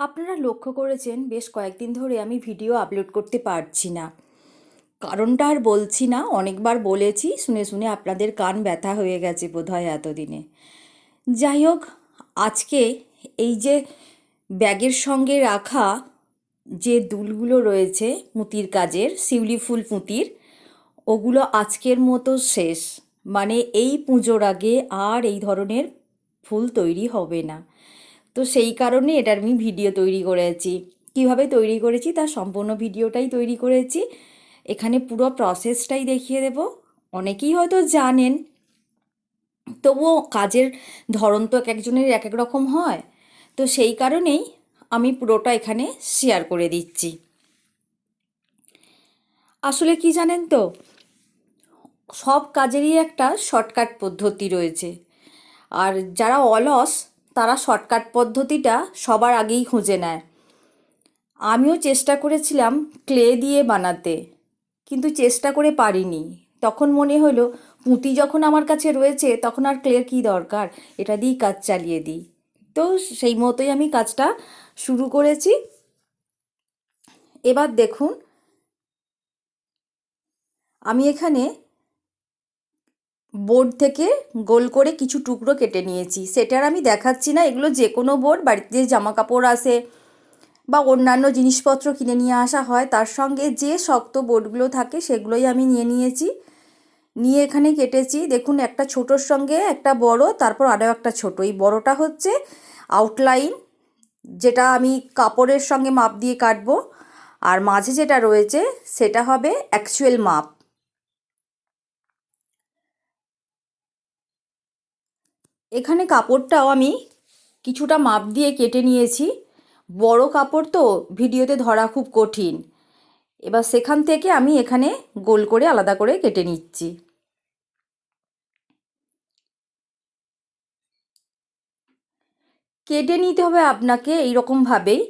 আপনারা লক্ষ্য করেছেন, বেশ কয়েকদিন ধরে আমি ভিডিও আপলোড করতে পারছি না। কারণটা আর বলছি না, অনেকবার বলেছি, শুনে শুনে আপনাদের কান ব্যথা হয়ে গেছে বোধহয় এতদিনে। যাই হোক, আজকে এই যে ব্যাগের সঙ্গে রাখা যে দুলগুলো রয়েছে পুঁতির কাজের, শিউলি ফুল পুঁতির ওগুলো আজকের মতো শেষ। মানে এই পুজোর আগে আর এই ধরনের ফুল তৈরি হবে না। তো সেই কারণে এটার আমি ভিডিও তৈরি করেছি। কীভাবে তৈরি করেছি? তার সম্পূর্ণ ভিডিওটাই তৈরি করেছি। এখানে পুরো প্রসেসটাই দেখিয়ে দেব। অনেকেই হয়তো জানেন, তবুও কাজের ধরন তো এক একজনের এক এক রকম হয়। তো সেই কারণেই আমি পুরোটা এখানে শেয়ার করে দিচ্ছি। আসলে কি জানেন তো? সব কাজেরই একটা শর্টকাট পদ্ধতি রয়েছে। আর যারা অলস তারা শর্টকাট পদ্ধতিটা সবার আগেই খুঁজে নেয়। আমিও চেষ্টা করেছিলাম ক্লে দিয়ে বানাতে, কিন্তু চেষ্টা করে পারিনি। তখন মনে হলো, পুঁতি যখন আমার কাছে রয়েছে, তখন আর ক্লের কী দরকার? এটা দিয়েই কাজ চালিয়ে দিই। তো সেই মতোই আমি কাজটা শুরু করেছি। এবার দেখুন, আমি এখানে বোর্ড থেকে গোল করে কিছু টুকরো কেটে নিয়েছি। সেটার আমি দেখাচ্ছি না, এগুলো যে কোনো বোর্ড, বাড়িতে জামা কাপড় আসে বা অন্যান্য জিনিসপত্র কিনে নিয়ে আসা হয়, তার সঙ্গে যে শক্ত বোর্ডগুলো থাকে সেগুলোই আমি নিয়ে নিয়েছি। নিয়ে এখানে কেটেছি, দেখুন একটা ছোটোর সঙ্গে একটা বড়, তারপর আরও একটা ছোট। এই বড়টা হচ্ছে আউটলাইন যেটা আমি কাপড়ের সঙ্গে মাপ দিয়ে কাটবো। আর মাঝে যেটা রয়েছে, সেটা হবে অ্যাকচুয়াল মাপ এখানে কাপড়টাও আমি কিছুটা মাপ দিয়ে কেটে নিয়েছি। বড় কাপড় তো ভিডিওতে ধরা খুব কঠিন। এবার সেখান থেকে আমি এখানে গোল করে আলাদা করে কেটে নিচ্ছি। কেটে নিতে হবে আপনাকে এই এইরকমভাবেই।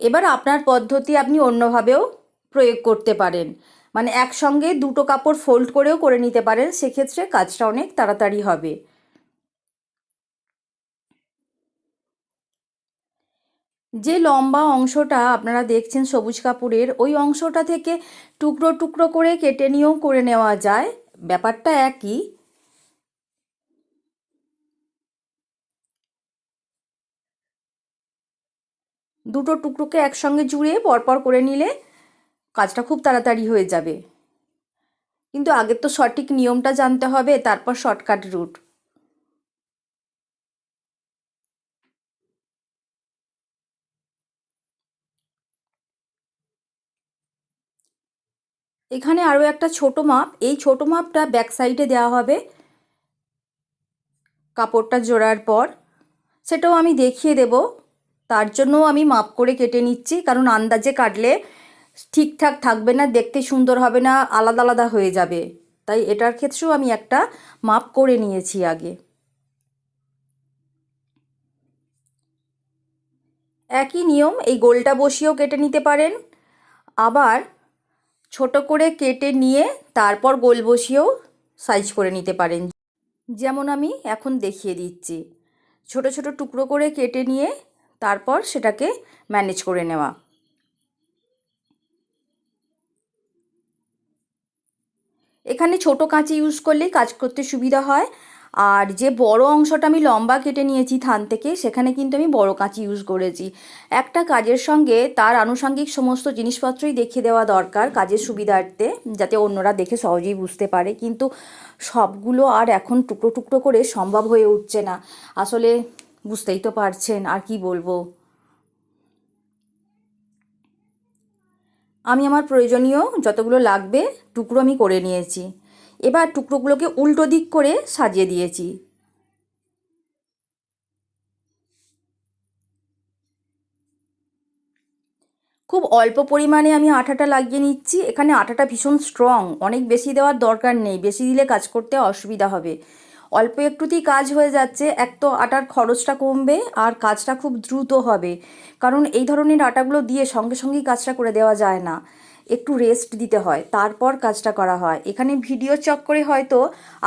এবার আপনার পদ্ধতি আপনি অন্যভাবেও প্রয়োগ করতে পারেন। মানে একসঙ্গে দুটো কাপড় ফোল্ড করেও করে নিতে পারেন। সেক্ষেত্রে কাজটা অনেক তাড়াতাড়ি হবে। যে লম্বা অংশটা আপনারা দেখছেন সবুজ কাপড়ের, ওই অংশটা থেকে টুকরো টুকরো করে কেটে নিয়েও করে নেওয়া যায়। ব্যাপারটা একই। দুটো টুকরোকে একসঙ্গে জুড়ে পরপর করে নিলে কাজটা খুব তাড়াতাড়ি হয়ে যাবে। কিন্তু আগে তো সঠিক নিয়মটা জানতে হবে, তারপর শর্টকাট রুট। এখানে আরও একটা ছোট মাপ। এই ছোট মাপটা ব্যাক সাইডে দেওয়া হবে। কাপড়টা জোড়ার পর সেটাও আমি দেখিয়ে দেব। তার জন্যও আমি মাপ করে কেটে নিচ্ছি, কারণ আন্দাজে কাটলে ঠিকঠাক থাকবে না, দেখতে সুন্দর হবে না, আলাদা আলাদা হয়ে যাবে। তাই এটার ক্ষেত্রেও আমি একটা মাপ করে নিয়েছি আগে। একই নিয়ম, এই গোলটা বসিয়েও কেটে নিতে পারেন। আবার ছোট করে কেটে নিয়ে তারপর গোল বসিয়েও সাইজ করে নিতে পারেন। যেমন আমি এখন দেখিয়ে দিচ্ছি। ছোট ছোট টুকরো করে কেটে নিয়ে তারপর সেটাকে ম্যানেজ করে নেওয়া। এখানে ছোট কাঁচি ইউজ করলেই কাজ করতে সুবিধা হয়। আর যে বড় অংশটা আমি লম্বা কেটে নিয়েছি থান থেকে, সেখানে কিন্তু আমি বড় কাঁচি ইউজ করেছি। একটা কাজের সঙ্গে তার আনুষঙ্গিক সমস্ত জিনিসপত্রই দেখিয়ে দেওয়া দরকার কাজের সুবিধার্থে, যাতে অন্যরা দেখে সহজেই বুঝতে পারে। কিন্তু সবগুলো আর এখন টুকরো টুকরো করে সম্ভব হয়ে উঠছে না। আসলে বুঝতেই তো পারছেন, আর কি বলব? আমি আমার প্রয়োজনীয় যতগুলো লাগবে টুকরো আমি করে নিয়েছি। এবার টুকরোগুলোকে উল্টো দিক করে সাজিয়ে দিয়েছি। খুব অল্প পরিমাণে আমি আটাটা লাগিয়ে নিচ্ছি। এখানে আটাটা ভীষণ স্ট্রং অনেক বেশি দেওয়ার দরকার নেই, বেশি দিলে কাজ করতে অসুবিধা হবে। অল্প একটুতেই কাজ হয়ে যাচ্ছে, এক তো আটার খরচটা কমবে আর কাজটা খুব দ্রুত হবে। কারণ এই ধরনের আটাগুলো দিয়ে সঙ্গে সঙ্গেই কাজটা করে দেওয়া যায় না। একটু রেস্ট দিতে হয়, তারপর কাজটা করা হয়। এখানে ভিডিও চক্করে হয়তো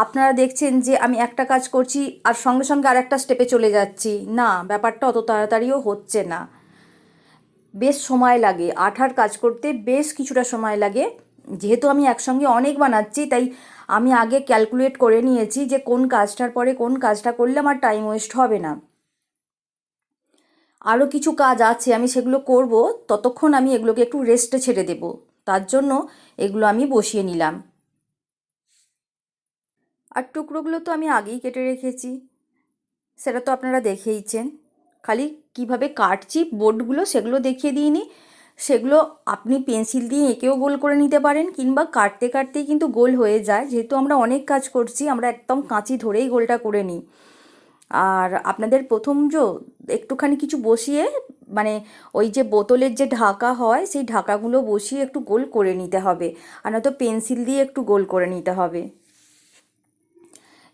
আপনারা দেখছেন যে আমি একটা কাজ করছি আর সঙ্গে সঙ্গে আর একটা স্টেপে চলে যাচ্ছি। না, ব্যাপারটা অত তাড়াতাড়িও হচ্ছে না। বেশ সময় লাগে। আঠার কাজ করতে বেশ কিছুটা সময় লাগে। যেহেতু আমি একসঙ্গে অনেক বানাচ্ছি, তাই আমি আগে ক্যালকুলেট করে নিয়েছি যে কোন কাজটার পরে কোন কাজটা করলে আমার টাইম ওয়েস্ট হবে না। আরও কিছু কাজ আছে, আমি সেগুলো করব। ততক্ষণ আমি এগুলোকে একটু রেস্টে ছেড়ে দেব। তার জন্য এগুলো আমি বসিয়ে নিলাম। আর টুকরোগুলো তো আমি আগেই কেটে রেখেছি। সেটা তো আপনারা দেখেইছেন খালি কীভাবে কাটছি বোর্ডগুলো সেগুলো দেখিয়ে দিইনি। সেগুলো আপনি পেন্সিল দিয়ে এঁকেও গোল করে নিতে পারেন কিংবা কাটতে কাটতেই কিন্তু গোল হয়ে যায়। যেহেতু আমরা অনেক কাজ করছি, আমরা একদম কাঁচি ধরেই গোলটা করে নিই। আর আপনাদের প্রথম যে একটুখানি কিছু বসিয়ে মানে ওই যে বোতলের যে ঢাকা হয়, সেই ঢাকাগুলো বসিয়ে একটু গোল করে নিতে হবে। আর নয়তো পেন্সিল দিয়ে একটু গোল করে নিতে হবে।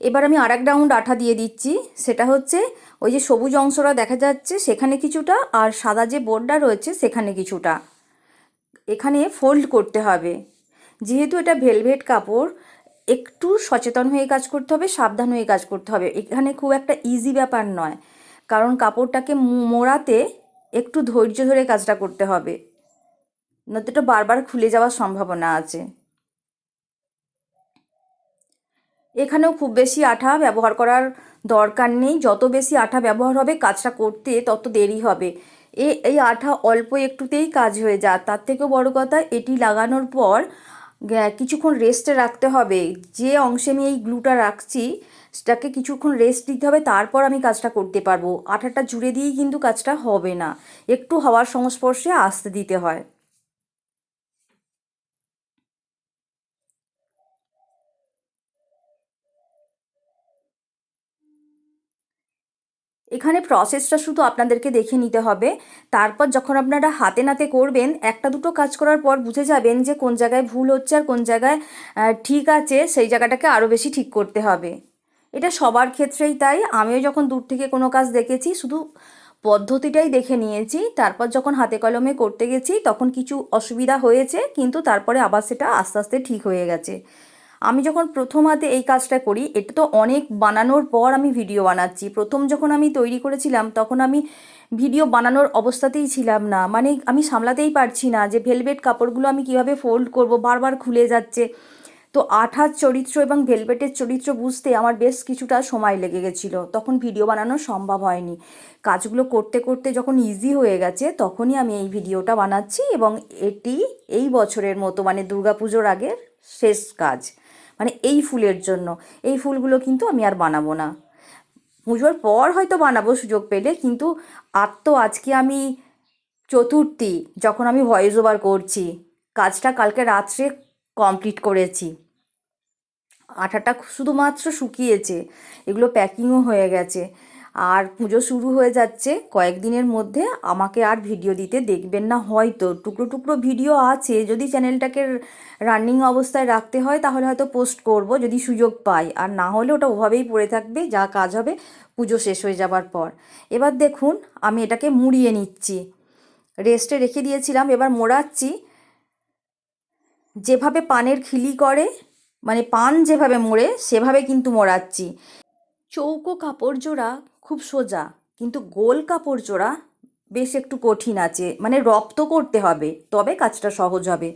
এবার আমি আর এক রাউন্ড আঠা দিয়ে দিচ্ছি। সেটা হচ্ছে ওই যে সবুজ অংশটা দেখা যাচ্ছে সেখানে কিছুটা আর সাদা যে বোর্ডটা রয়েছে সেখানে কিছুটা। এখানে ফোল্ড করতে হবে। যেহেতু এটা ভেলভেট কাপড়, একটু সচেতন হয়ে কাজ করতে হবে, সাবধান হয়ে কাজ করতে হবে। এখানে খুব একটা ইজি ব্যাপার নয়। কারণ কাপড়টাকে মোড়াতে একটু ধৈর্য ধরে কাজটা করতে হবে। নয়তো বারবার খুলে যাওয়ার সম্ভাবনা আছে। এখানেও খুব বেশি আঠা ব্যবহার করার দরকার নেই। যত বেশি আঠা ব্যবহার হবে কাজটা করতে তত দেরি হবে। এ, এই আঠা অল্প একটুতেই কাজ হয়ে যায় তার থেকেও বড় কথা, এটি লাগানোর পর কিছুক্ষণ রেস্টে রাখতে হবে। যে অংশে আমি এই গ্লুটা রাখছি সেটাকে কিছুক্ষণ রেস্ট দিতে হবে, তারপর আমি কাজটা করতে পারব। আঠাটা জুড়ে দিয়েই কিন্তু কাজটা হবে না। একটু হাওয়ার সংস্পর্শে আসতে দিতে হয়। এখানে প্রসেসটা শুধু আপনাদেরকে দেখে নিতে হবে। তারপর যখন আপনারা হাতে নাতে করবেন, একটা দুটো কাজ করার পর বুঝে যাবেন যে কোন জায়গায় ভুল হচ্ছে আর কোন জায়গায় ঠিক আছে, সেই জায়গাটাকে আরও বেশি ঠিক করতে হবে। এটা সবার ক্ষেত্রেই তাই। আমিও যখন দূর থেকে কোনো কাজ দেখেছি, শুধু পদ্ধতিটাই দেখে নিয়েছি, তারপর যখন হাতে কলমে করতে গেছি, তখন কিছু অসুবিধা হয়েছে, কিন্তু তারপরে আবার সেটা আস্তে আস্তে ঠিক হয়ে গেছে। আমি যখন প্রথম হাতে এই কাজটা করি, এটা তো অনেক বানানোর পর আমি ভিডিও বানাচ্ছি। প্রথম যখন আমি তৈরি করেছিলাম, তখন আমি ভিডিও বানানোর অবস্থাতেই ছিলাম না। মানে আমি সামলাতেই পারছি না যে, ভেলভেট কাপড়গুলো আমি কীভাবে ফোল্ড করব, বারবার খুলে যাচ্ছে। তো আঠার চরিত্র এবং ভেলভেটের চরিত্র বুঝতে আমার বেশ কিছুটা সময় লেগে গেছিল। তখন ভিডিও বানানো সম্ভব হয়নি। কাজগুলো করতে করতে যখন ইজি হয়ে গেছে, তখনই আমি এই ভিডিওটা বানাচ্ছি এবং এটি এই বছরের মতো মানে দুর্গাপুজোর আগের শেষ কাজ মানে এই ফুলের জন্য। এই ফুলগুলো কিন্তু আমি আর বানাবো না। পুজোর পর হয়তো বানাবো সুযোগ পেলে, কিন্তু আর তো আজকে আমি চতুর্থী, যখন আমি ভয়েস ওভার করছি, কাজটা কালকে রাত্রে কমপ্লিট করেছি। আঠাটা শুধুমাত্র শুকিয়েছে, এগুলো প্যাকিংও হয়ে গেছে। আর পুজো শুরু হয়ে যাচ্ছে, কয়েকদিনের মধ্যে আমাকে আর ভিডিও দিতে দেখবেন না হয়তো। টুকরো টুকরো ভিডিও আছে, যদি চ্যানেলটাকে রানিং অবস্থায় রাখতে হয় তাহলে হয়তো পোস্ট করব, যদি সুযোগ পাই। আর না হলে ওটা ওভাবেই পড়ে থাকবে, যা কাজ হবে পুজো শেষ হয়ে যাবার পর। এবার দেখুন, আমি এটাকে মুড়িয়ে নিচ্ছি। রেস্টে রেখে দিয়েছিলাম, এবার মোড়াচ্ছি। যেভাবে পানের খিলি করে মানে পান যেভাবে মোড়ে, সেভাবে কিন্তু মোড়াচ্ছি। চৌকো কাপড় জোড়া খুব সোজা, কিন্তু গোল কাপড় জোড়া বেশ একটু কঠিন আছে মানে রপ্ত করতে হবে, তবে কাজটা সহজ হবে।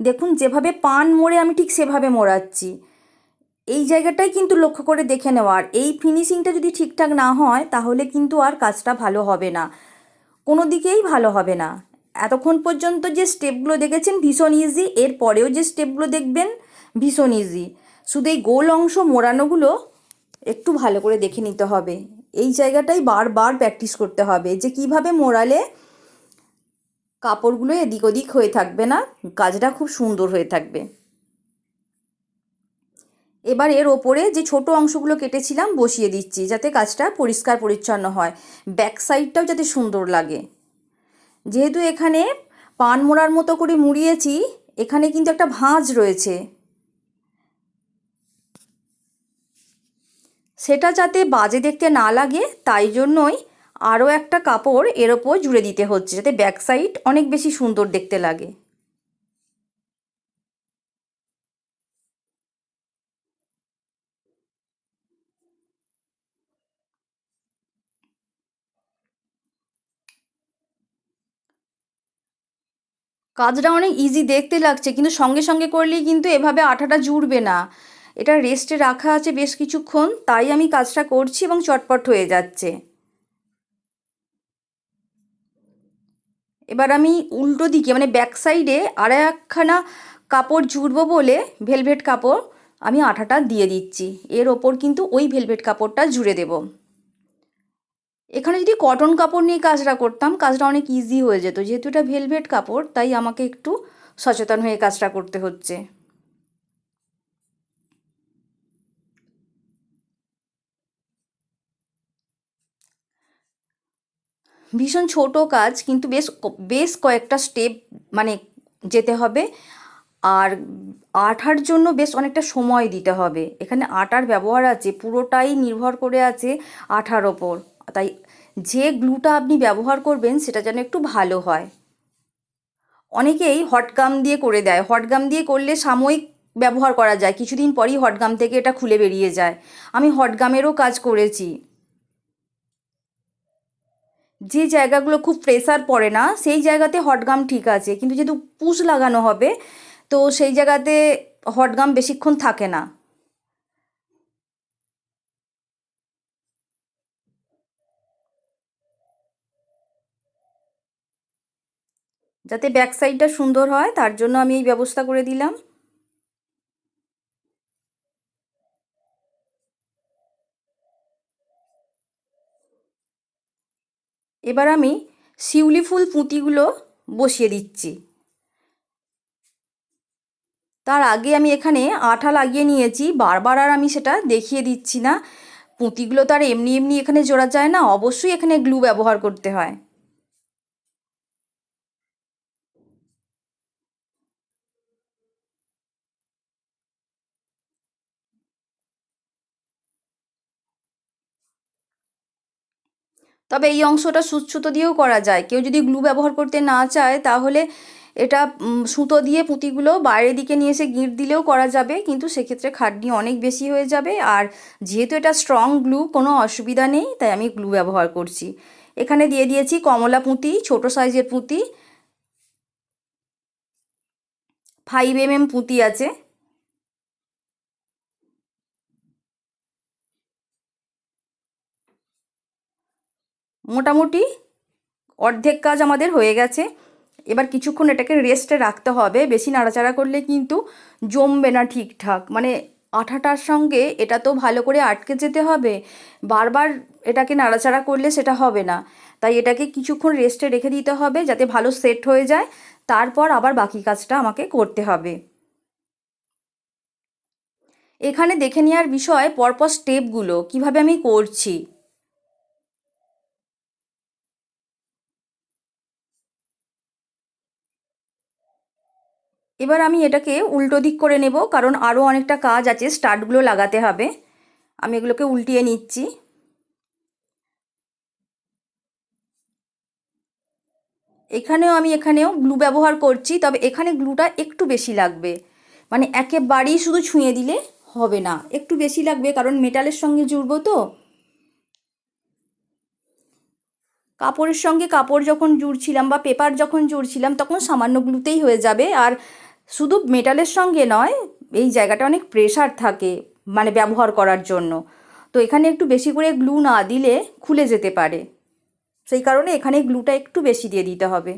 দেখুন, যেভাবে পান মোড়ে আমি ঠিক সেভাবে মোড়াচ্ছি। এই জায়গাটাই কিন্তু লক্ষ্য করে দেখে নেওয়ার এই ফিনিশিংটা যদি ঠিকঠাক না হয়, তাহলে কিন্তু আর কাজটা ভালো হবে না। কোনো দিকেই ভালো হবে না। এতক্ষণ পর্যন্ত যে স্টেপগুলো দেখেছেন, ভীষণ ইজি এর পরেও যে স্টেপগুলো দেখবেন ভীষণ ইজি শুধু এই গোল অংশ মোড়ানোগুলো একটু ভালো করে দেখে নিতে হবে। এই জায়গাটাই বারবার প্র্যাকটিস করতে হবে যে কীভাবে মোড়ালে কাপড়গুলো এদিক ওদিক হয়ে থাকবে না কাজটা খুব সুন্দর হয়ে থাকবে। এবার এর ওপরে যে ছোট অংশগুলো কেটেছিলাম বসিয়ে দিচ্ছি যাতে কাজটা পরিষ্কার পরিচ্ছন্ন হয়। ব্যাক সাইডটাও যাতে সুন্দর লাগে। যেহেতু এখানে পান মোড়ার মতো করে মুড়িয়েছি, এখানে কিন্তু একটা ভাঁজ রয়েছে। সেটা যাতে বাজে দেখতে না লাগে, তাই জন্যই আরও একটা কাপড় এর ওপর জুড়ে দিতে হচ্ছে, যাতে ব্যাক সাইড অনেক বেশি সুন্দর দেখতে লাগে। কাজটা অনেক ইজি দেখতে লাগছে, কিন্তু সঙ্গে সঙ্গে করলেই কিন্তু এভাবে আঠাটা জুড়বে না। এটা রেস্টে রাখা আছে বেশ কিছুক্ষণ, তাই আমি কাজটা করছি এবং চটপট হয়ে যাচ্ছে। এবার আমি উল্টো দিকে মানে ব্যাক সাইডে আর একখানা কাপড় জুড়বো বলে ভেলভেট কাপড় আমি আঠাটা দিয়ে দিচ্ছি। এর ওপর কিন্তু ওই ভেলভেট কাপড়টা জুড়ে দেব। এখানে যদি কটন কাপড় নিয়ে কাজটা করতাম, কাজটা অনেক ইজি হয়ে যেত। যেহেতু এটা ভেলভেট কাপড়, তাই আমাকে একটু সচেতন হয়ে কাজটা করতে হচ্ছে। ভীষণ ছোট কাজ, কিন্তু বেশ বেশ কয়েকটা স্টেপ মানে যেতে হবে। আর আঠার জন্য বেশ অনেকটা সময় দিতে হবে। এখানে আটার ব্যবহার আছে, পুরোটাই নির্ভর করে আছে আঠার ওপর। তাই যে গ্লুটা আপনি ব্যবহার করবেন, সেটা যেন একটু ভালো হয়। অনেকেই হটগাম দিয়ে করে দেয়। হটগাম দিয়ে করলে সাময়িক ব্যবহার করা যায়। কিছুদিন পরই হটগাম থেকে এটা খুলে বেরিয়ে যায়। আমি হটগামেরও কাজ করেছি। যে জায়গাগুলো খুব প্রেসার পড়ে না, সেই জায়গাতে হটগাম ঠিক আছে, কিন্তু যেহেতু পুশ লাগানো হবে, তো সেই জায়গাতে হটগাম বেশিক্ষণ থাকে না। যাতে ব্যাক সাইডটা সুন্দর হয়, তার জন্য আমি এই ব্যবস্থা করে দিলাম। এবার আমি শিউলি ফুল পুঁতিগুলো বসিয়ে দিচ্ছি। তার আগে আমি এখানে আঠা লাগিয়ে নিয়েছি, বারবার আর আমি সেটা দেখিয়ে দিচ্ছি না। পুঁতিগুলো তো আর এমনি এমনি এখানে জোড়া যায় না, অবশ্যই এখানে গ্লু ব্যবহার করতে হয়। তবে এই অংশটা সুতো দিয়েও করা যায়। কেউ যদি গ্লু ব্যবহার করতে না চায়, তাহলে এটা সুতো দিয়ে পুঁতিগুলো বাইরের দিকে নিয়ে এসে গিঁট দিলেও করা যাবে। কিন্তু সেক্ষেত্রে খাটনি অনেক বেশি হয়ে যাবে। আর যেহেতু এটা স্ট্রং গ্লু কোনো অসুবিধা নেই, তাই আমি গ্লু ব্যবহার করছি। এখানে দিয়ে দিয়েছি কমলা পুঁতি, ছোট সাইজের পুঁতি। ফাইভ এম এম পুঁতি আছে। মোটামুটি অর্ধেক কাজ আমাদের হয়ে গেছে। এবার কিছুক্ষণ এটাকে রেস্টে রাখতে হবে। বেশি নাড়াচাড়া করলে কিন্তু জমবে না ঠিকঠাক। মানে আঠাটার সঙ্গে এটা তো ভালো করে আটকে যেতে হবে। বারবার এটাকে নাড়াচাড়া করলে সেটা হবে না। তাই এটাকে কিছুক্ষণ রেস্টে রেখে দিতে হবে যাতে ভালো সেট হয়ে যায়। তারপর আবার বাকি কাজটা আমাকে করতে হবে। এখানে দেখে নেওয়ার বিষয় পরপর স্টেপগুলো কীভাবে আমি করছি? এবার আমি এটাকে উল্টো দিক করে নেব, কারণ আরও অনেকটা কাজ আছে, স্টার্টগুলো লাগাতে হবে। আমি এগুলোকে উল্টিয়ে নিচ্ছি। এখানেও আমি এখানেও গ্লু ব্যবহার করছি, তবে এখানে গ্লুটা একটু বেশি লাগবে। মানে একেবারেই শুধু ছুঁয়ে দিলে হবে না। একটু বেশি লাগবে, কারণ মেটালের সঙ্গে জুড়বো তো। কাপড়ের সঙ্গে কাপড় যখন জুড়ছিলাম বা পেপার যখন জুড়ছিলাম, তখন সামান্য গ্লুতেই হয়ে যাবে। আর শুধু মেটালের সঙ্গে নয়, এই জায়গাটা অনেক প্রেশার থাকে মানে ব্যবহার করার জন্য। তো এখানে একটু বেশি করে গ্লু না দিলে খুলে যেতে পারে। সেই কারণে এখানে গ্লুটা একটু বেশি দিয়ে দিতে হবে।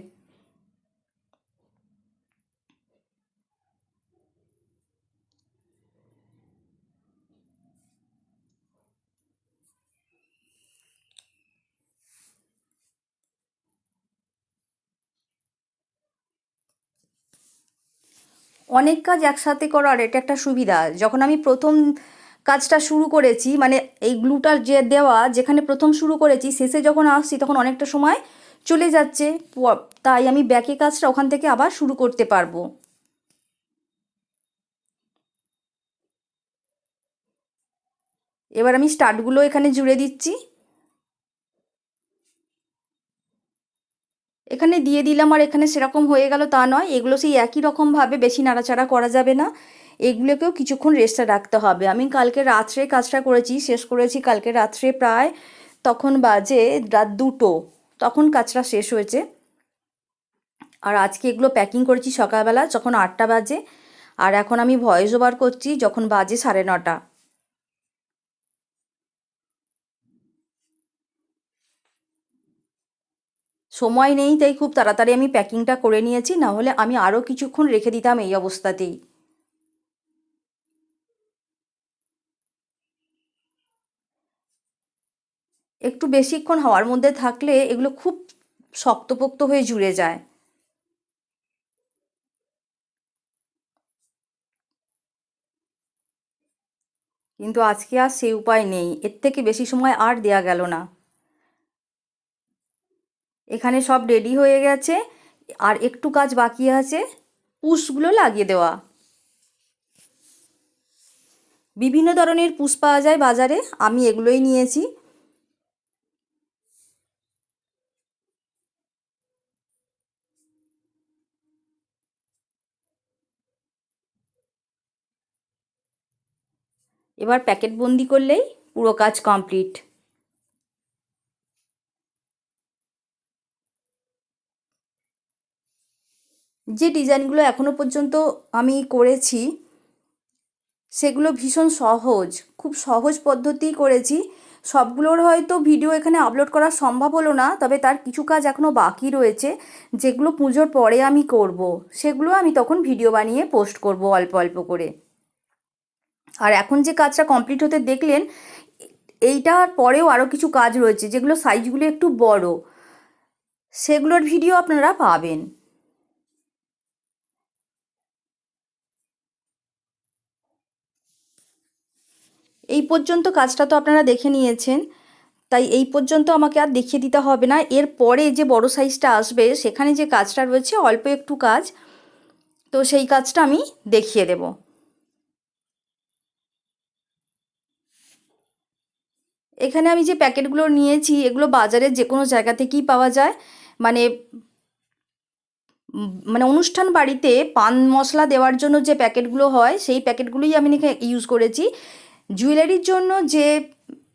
অনেক কাজ একসাথে করার এটা একটা সুবিধা। যখন আমি প্রথম কাজটা শুরু করেছি মানে এই গ্লুটার যে দেওয়া, যেখানে প্রথম শুরু করেছি, শেষে যখন আসছি, তখন অনেকটা সময় চলে যাচ্ছে। তাই আমি ব্যাকে কাজটা ওখান থেকে আবার শুরু করতে পারব। এবার আমি স্টার্টগুলো এখানে জুড়ে দিচ্ছি। এখানে দিয়ে দিলাম আর এখানে সেরকম হয়ে গেল তা নয়। এগুলো সেই একই রকমভাবে বেশি নাড়াচাড়া করা যাবে না। এগুলোকেও কিছুক্ষণ রেস্টে রাখতে হবে। আমি কালকে রাত্রে কাজটা করেছি, শেষ করেছি কালকে রাত্রে প্রায় তখন বাজে রাত দুটো। তখন কাজটা শেষ হয়েছে। আর আজকে এগুলো প্যাকিং করেছি সকালবেলা, যখন আটটা বাজে। আর এখন আমি ভয়েস ওভার করছি যখন বাজে সাড়ে নটা। সময় নেই, তাই খুব তাড়াতাড়ি আমি প্যাকিংটা করে নিয়েছি না হলে আমি আরও কিছুক্ষণ রেখে দিতাম এই অবস্থাতেই। একটু বেশিক্ষণ হাওয়ার মধ্যে থাকলে এগুলো খুব শক্তপোক্ত হয়ে জুড়ে যায়। কিন্তু আজকে আর সে উপায় নেই, এর থেকে বেশি সময় আর দেয়া গেল না। এখানে সব রেডি হয়ে গেছে। আর একটু কাজ বাকি আছে, পুষগুলো লাগিয়ে দেওয়া। বিভিন্ন ধরনের পুষ পাওয়া যায় বাজারে, আমি এগুলোই নিয়েছি। এবার প্যাকেট বন্দি করলেই পুরো কাজ কমপ্লিট যে ডিজাইনগুলো এখনও পর্যন্ত আমি করেছি, সেগুলো ভীষণ সহজ, খুব সহজ পদ্ধতি করেছি। সবগুলোর হয়তো ভিডিও এখানে আপলোড করা সম্ভব হলো না, তবে তার কিছু কাজ এখনও বাকি রয়েছে, যেগুলো পুজোর পরে আমি করব। সেগুলো আমি তখন ভিডিও বানিয়ে পোস্ট করব অল্প অল্প করে। আর এখন যে কাজটা কমপ্লিট হতে দেখলেন, এইটার পরেও আরও কিছু কাজ রয়েছে, যেগুলো সাইজগুলো একটু বড়। সেগুলোর ভিডিও আপনারা পাবেন। এই পর্যন্ত কাজটা তো আপনারা দেখে নিয়েছেন, তাই এই পর্যন্ত আমাকে আর দেখিয়ে দিতে হবে না। এর পরে যে বড় সাইজটা আসবে, সেখানে যে কাজটা রয়েছে, অল্প একটু কাজ, তো সেই কাজটা আমি দেখিয়ে দেব। এখানে আমি যে প্যাকেটগুলো নিয়েছি, এগুলো বাজারে যে কোনো জায়গা থেকেই পাওয়া যায়। মানে মানে অনুষ্ঠান বাড়িতে পান মশলা দেওয়ার জন্য যে প্যাকেটগুলো হয়, সেই প্যাকেটগুলোই আমি ইউজ করেছি। জুয়েলারির জন্য যে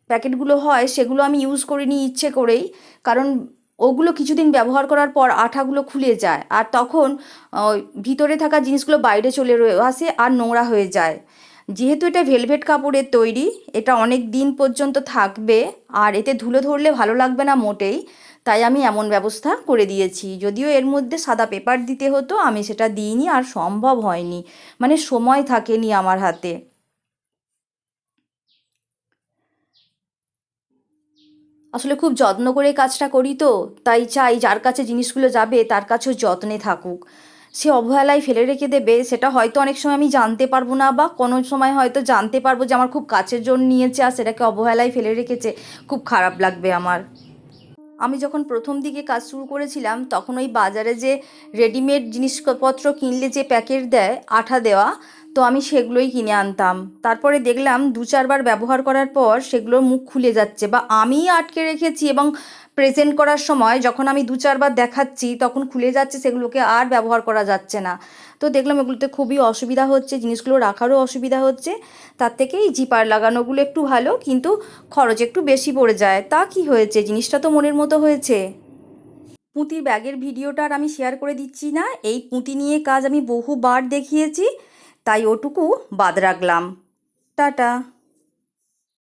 প্যাকেটগুলো হয়, সেগুলো আমি ইউজ করিনি ইচ্ছে করেই। কারণ ওগুলো কিছুদিন ব্যবহার করার পর আঠাগুলো খুলে যায়। আর তখন ভিতরে থাকা জিনিসগুলো বাইরে চলে আসে আর নোংরা হয়ে যায়। যেহেতু এটা ভেলভেট কাপড়ের তৈরি, এটা অনেক দিন পর্যন্ত থাকবে। আর এতে ধুলো ধরলে ভালো লাগবে না মোটেই। তাই আমি এমন ব্যবস্থা করে দিয়েছি। যদিও এর মধ্যে সাদা পেপার দিতে হতো, আমি সেটা দিইনি আর সম্ভব হয়নি। মানে সময় থাকেনি আমার হাতে। আসলে খুব যত্ন করে কাজটা করি তো, তাই চাই যার কাছে জিনিসগুলো যাবে তার কাছেও যত্নে থাকুক। সে অবহেলায় ফেলে রেখে দেবে, সেটা হয়তো অনেক সময় আমি জানতে পারব না বা কোনো সময় হয়তো জানতে পারব যে আমার খুব কাছের জন্য নিয়েছে আর সেটাকে অবহেলায় ফেলে রেখেছে, খুব খারাপ লাগবে আমার। আমি যখন প্রথম দিকে কাজ শুরু করেছিলাম, তখন ওই বাজারে যে রেডিমেড জিনিসপত্র কিনলে যে প্যাকেট দেয়, আঠা দেওয়া তো আমি সেগুলোই কিনে আনতাম। তারপরে দেখলাম দু চারবার ব্যবহার করার পর সেগুলোর মুখ খুলে যাচ্ছে বা আমিই আটকে রেখেছি এবং প্রেজেন্ট করার সময় যখন আমি দু চারবার দেখাচ্ছি তখন খুলে যাচ্ছে সেগুলোকে আর ব্যবহার করা যাচ্ছে না। তো দেখলাম এগুলোতে খুবই অসুবিধা হচ্ছে, জিনিসগুলো রাখারও অসুবিধা হচ্ছে, তার থেকে এই জিপার লাগানোগুলো একটু ভালো কিন্তু খরচ একটু বেশি পড়ে যায়। তা কি হয়েছে? জিনিসটা তো মনের মতো হয়েছে। পুঁতির ব্যাগের ভিডিওটা আর আমি শেয়ার করে দিচ্ছি না। এই পুঁতি নিয়ে কাজ আমি বহুবার দেখিয়েছি। তাই ওটুকু বাদ রাখলাম। টাটা।